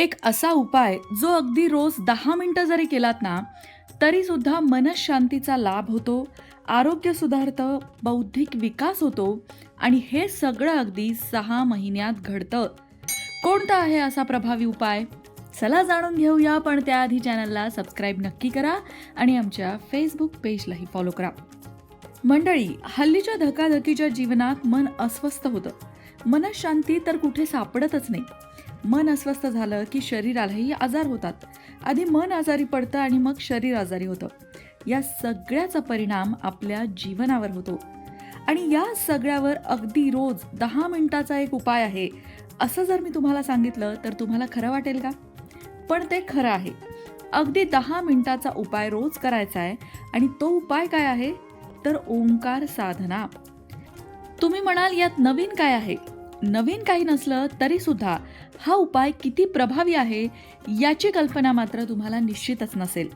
एक असा उपाय जो अगदी रोज दहा मिनटं जरी केलात ना तरी सुद्धा मनशांतीचा लाभ होतो आरोग्य सुधारतं बौद्धिक विकास होतो आणि हे सगळं अगदी सहा महिन्यात घडतं. कोणता आहे असा प्रभावी उपाय? चला जाणून घेऊया पण त्याआधी चॅनलला सबस्क्राईब नक्की करा आणि आमच्या फेसबुक पेजलाही फॉलो करा. मंडळी हल्लीच्या धकाधकीच्या जीवनात मन अस्वस्थ होतं. मनशांती तर कुठे सापडतच नाही. मन अस्वस्थ झालं की शरीरालाही आजार होतात. आधी मन आजारी पडतं आणि मग शरीर आजारी होतं. या सगळ्याचा परिणाम आपल्या जीवनावर होतो. आणि या सगळ्यावर अगदी रोज दहा मिनिटाचा एक उपाय आहे. असं जर मी तुम्हाला सांगितलं तर तुम्हाला खरं वाटेल का? पण ते खरं आहे. अगदी दहा मिनिटाचा उपाय रोज करायचा आहे. आणि तो उपाय काय आहे? तर ओंकार साधना. तुम्ही म्हणाल यात नवीन काय आहे? नवीन काही नसलं तरी सुद्धा हा उपाय किती प्रभावी आहे याची कल्पना मात्र तुम्हाला निश्चितच नसेल.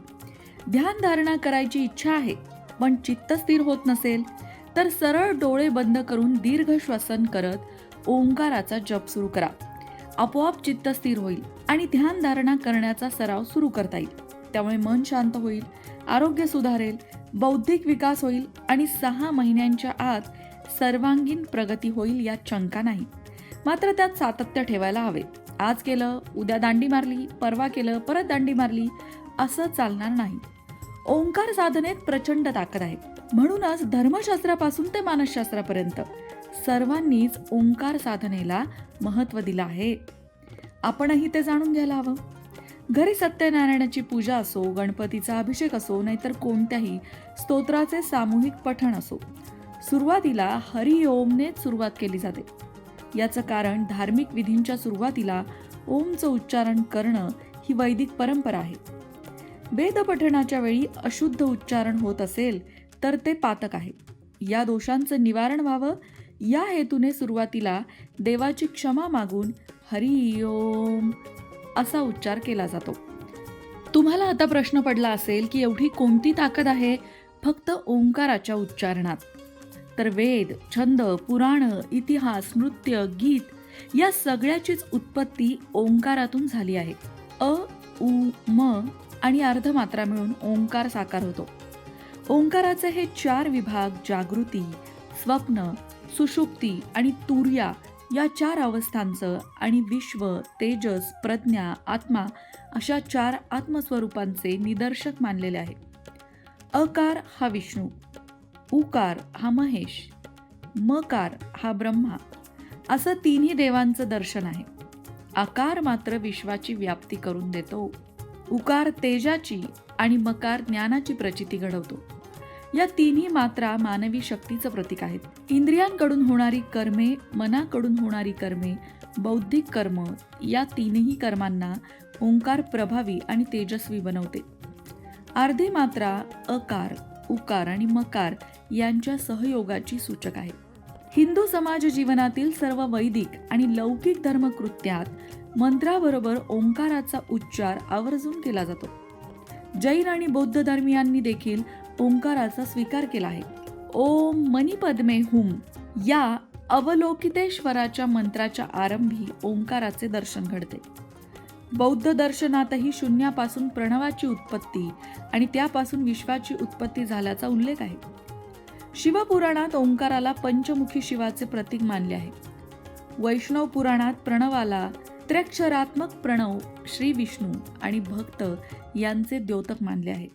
ध्यानधारणा करायची इच्छा आहे पण चित्त स्थिर होत नसेल तर सरळ डोळे बंद करून दीर्घ श्वसन करत ओंकाराचा जप सुरू करा. आपोआप चित्त स्थिर होईल आणि ध्यानधारणा करण्याचा सराव सुरू करता येईल. त्यामुळे मन शांत होईल आरोग्य सुधारेल बौद्धिक विकास होईल आणि सहा महिन्यांच्या आत सर्वांगीण प्रगती होईल यात शंका नाही. मात्र त्यात सातत्य ठेवायला हवे आज केलं उद्या दांडी मारली परवा केलं परत दांडी मारली असं चालणार नाही. ओंकार साधनेत प्रचंड ताकद आहे. म्हणूनच धर्मशास्त्रापासून ते मानसशास्त्रापर्यंत सर्वांनीच ओंकार साधनेला महत्त्व दिलं आहे. आपणही ते जाणून घ्यायला हवं. घरी सत्यनारायणाची पूजा असो गणपतीचा अभिषेक असो नाहीतर कोणत्याही स्तोत्राचे सामूहिक पठण असो. सुरुवातीला हरिओमनेच सुरुवात केली जाते. याचं कारण धार्मिक विधींच्या सुरुवातीला ओमचं उच्चारण करणं ही वैदिक परंपरा आहे. वेदपठणाच्या वेळी अशुद्ध उच्चारण होत असेल तर ते पातक आहे. या दोषांचं निवारण व्हावं. या हेतूने सुरुवातीला देवाची क्षमा मागून हरी ओम असा उच्चार केला जातो. तुम्हाला आता प्रश्न पडला असेल की एवढी कोणती ताकद आहे? फक्त ओंकाराच्या उच्चारणात. तर वेद छंद पुराण इतिहास नृत्य गीत या सगळ्याचीच उत्पत्ती ओंकारातून झाली आहे. अ उ म आणि अर्धमात्रा मिळून ओंकार साकार होतो. ओंकाराचे हे चार विभाग जागृती स्वप्न सुषुप्ती आणि तुर्या या चार अवस्थांचं आणि विश्व तेजस प्रज्ञा आत्मा अशा चार आत्मस्वरूपांचे निदर्शक मानलेले आहे. अकार हा विष्णू. उकार हा महेश मकार हा ब्रह्मा असं तिन्ही देवांचं दर्शन आहे. आकार मात्र विश्वाची व्याप्ती करून देतो. उकार तेजाची आणि मकार ज्ञानाची प्रचिती घडवतो. या तिन्ही मात्रा मानवी शक्तीचं प्रतीक आहेत. इंद्रियांकडून होणारी कर्मे मनाकडून होणारी कर्मे बौद्धिक कर्म या तीनही कर्मांना ओंकार प्रभावी आणि तेजस्वी बनवते. अर्धी मात्रा अकार उकार आणि मकार यांच्या सहयोगाची सूचक आहे. हिंदू समाज जीवनातील सर्व वैदिक आणि लौकिक धर्मकृत्यात मंत्राबरोबर ओंकाराचा उच्चार आवर्जून केला जातो. जैन आणि बौद्ध धर्मियांनी देखील ओंकाराचा स्वीकार केला आहे. ओम मणिपद्मे हुम या अवलोकितेश्वराच्या मंत्राच्या आरंभी ओंकाराचे दर्शन घडते. बौद्ध दर्शनातही शून्यापासून प्रणवाची उत्पत्ती आणि त्यापासून विश्वाची उत्पत्ती झाल्याचा उल्लेख आहे. शिवपुराणात ओंकाराला पंचमुखी शिवाचे प्रतीक मानले आहे. वैष्णव पुराणात प्रणवाला त्र्यक्षरात्मक प्रणव श्री विष्णू आणि भक्त यांचे द्योतक मानले आहे.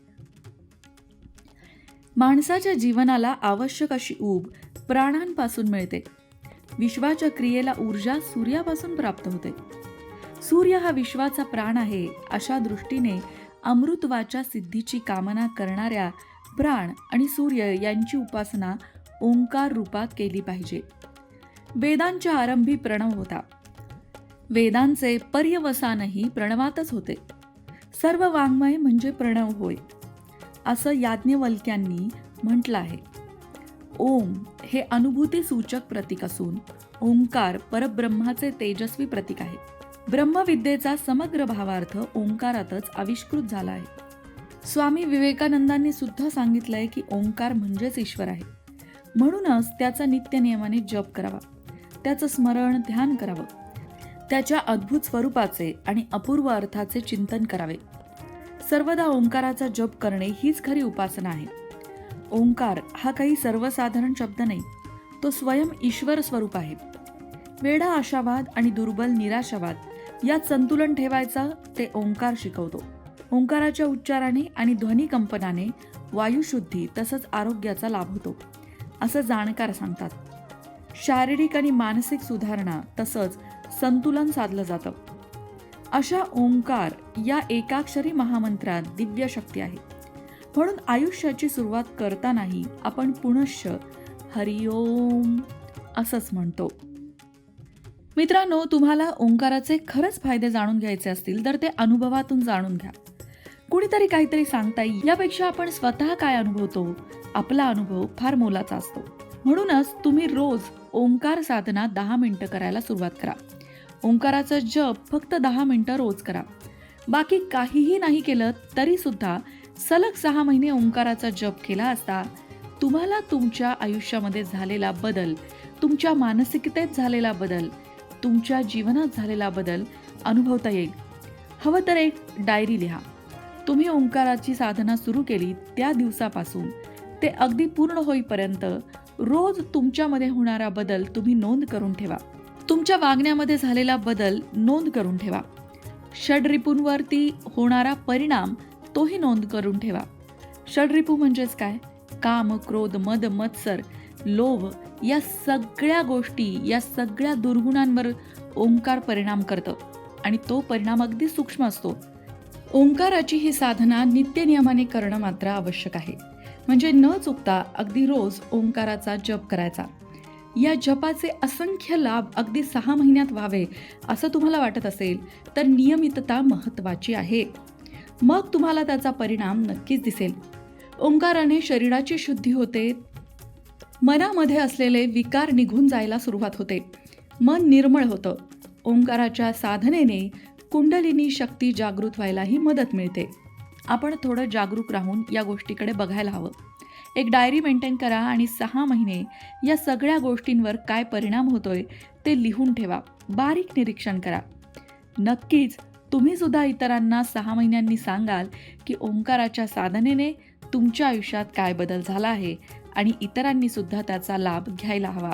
माणसाच्या जीवनाला आवश्यक अशी ऊब प्राणांपासून मिळते. विश्वाच्या क्रियेला ऊर्जा सूर्यापासून प्राप्त होते. सूर्य हा विश्वाचा प्राण आहे अशा दृष्टीने अमृतवाच्या सिद्धीची कामना करणाऱ्या प्राण आणि सूर्य यांची उपासना ओंकार रूपात केली पाहिजे. वेदांच्या आरंभी प्रणव होता. वेदांचे पर्यवसानही प्रणवातच होते. सर्व वाङ्मय म्हणजे प्रणव होय असं याज्ञवल्क्यांनी म्हटलं आहे. ओम हे अनुभूती सूचक प्रतीक असून ओंकार परब्रह्माचे तेजस्वी प्रतीक आहे. ब्रह्मविद्येचा समग्र भावार्थ ओंकारातच आविष्कृत झाला आहे. स्वामी विवेकानंदांनी सुद्धा सांगितलंय की ओंकार म्हणजेच ईश्वर आहे. म्हणूनच त्याचा नित्य नियमाने जप करावा. त्याचं स्मरण ध्यान करावं. त्याच्या अद्भुत स्वरूपाचे आणि अपूर्व अर्थाचे चिंतन करावे. सर्वदा ओंकाराचा जप करणे हीच खरी उपासना आहे. ओंकार हा काही सर्वसाधारण शब्द नाही तो स्वयं ईश्वर स्वरूप आहे. वेडा आशावाद आणि दुर्बल निराशावाद यात संतुलन ठेवायचं ते ओंकार शिकवतो. ओंकाराच्या उच्चाराने आणि ध्वनी कंपनाने वायुशुद्धी तसंच आरोग्याचा लाभ होतो असं जाणकार सांगतात. शारीरिक आणि मानसिक सुधारणा तसंच संतुलन साधलं जातं. अशा ओंकार या एकाक्षरी महामंत्रात दिव्य शक्ती आहे. म्हणून आयुष्याची सुरुवात करतानाही आपण पुनश्च हरिओम असंच म्हणतो. मित्रांनो तुम्हाला ओंकाराचे खरंच फायदे जाणून घ्यायचे असतील तर ते अनुभवातून जाणून घ्या. कुणीतरी काहीतरी सांगता येईल. यापेक्षा आपण स्वतः काय अनुभवतो? आपला अनुभव फार मोलाचा असतो. म्हणूनच तुम्ही रोज ओंकार साधना दहा मिनटं करायला सुरुवात करा. ओंकाराचा जप फक्त दहा मिनटं रोज करा. बाकी काहीही नाही केलं तरी सुद्धा सलग सहा महिने ओंकाराचा जप केला असता तुम्हाला तुमच्या आयुष्यामध्ये झालेला बदल तुमच्या मानसिकतेत झालेला बदल तुमच्या जीवनात झालेला बदल अनुभवता येईल. हवं तर एक डायरी लिहा. तुम्ही ओंकाराची साधना सुरू केली त्या दिवसापासून. ते अगदी पूर्ण होईपर्यंत रोज तुमच्यामध्ये होणारा बदल तुम्ही नोंद करून ठेवा. तुमच्या वागण्यामध्ये झालेला बदल नोंद करून ठेवा. षडरिपूंवरती होणारा परिणाम तोही नोंद करून ठेवा. षडरिपू म्हणजेच काय? काम क्रोध मद मत्सर लोभ या सगळ्या गोष्टी या सगळ्या दुर्गुणांवर ओंकार परिणाम करतं. आणि तो परिणाम अगदी सूक्ष्म असतो. ओंकाराची ही साधना नित्यनियमाने करणं मात्र आवश्यक आहे. म्हणजे न चुकता अगदी रोज ओंकाराचा जप करायचा. या जपाचे असंख्य लाभ अगदी सहा महिन्यात व्हावे असं तुम्हाला वाटत असेल तर नियमितता महत्त्वाची आहे. मग तुम्हाला त्याचा परिणाम नक्कीच दिसेल. ओंकाराने शरीराची शुद्धी होते मनामध्ये असलेले विकार निघून जायला सुरुवात होते. मन निर्मळ होतं. ओंकाराच्या साधनेने कुंडलिनी शक्ती जागृत व्हायलाही मदत मिळते. आपण थोडं जागरूक राहून या गोष्टीकडे बघायला हवं. एक डायरी मेंटेन करा आणि सहा महिने या सगळ्या गोष्टींवर काय परिणाम होतोय ते लिहून ठेवा. बारीक निरीक्षण करा. नक्कीच तुम्ही सुद्धा इतरांना सहा महिन्यांनी सांगाल की ओंकाराच्या साधनेने तुमच्या आयुष्यात काय बदल झाला आहे आणि इतरांनी सुद्धा त्याचा लाभ घ्यायला हवा.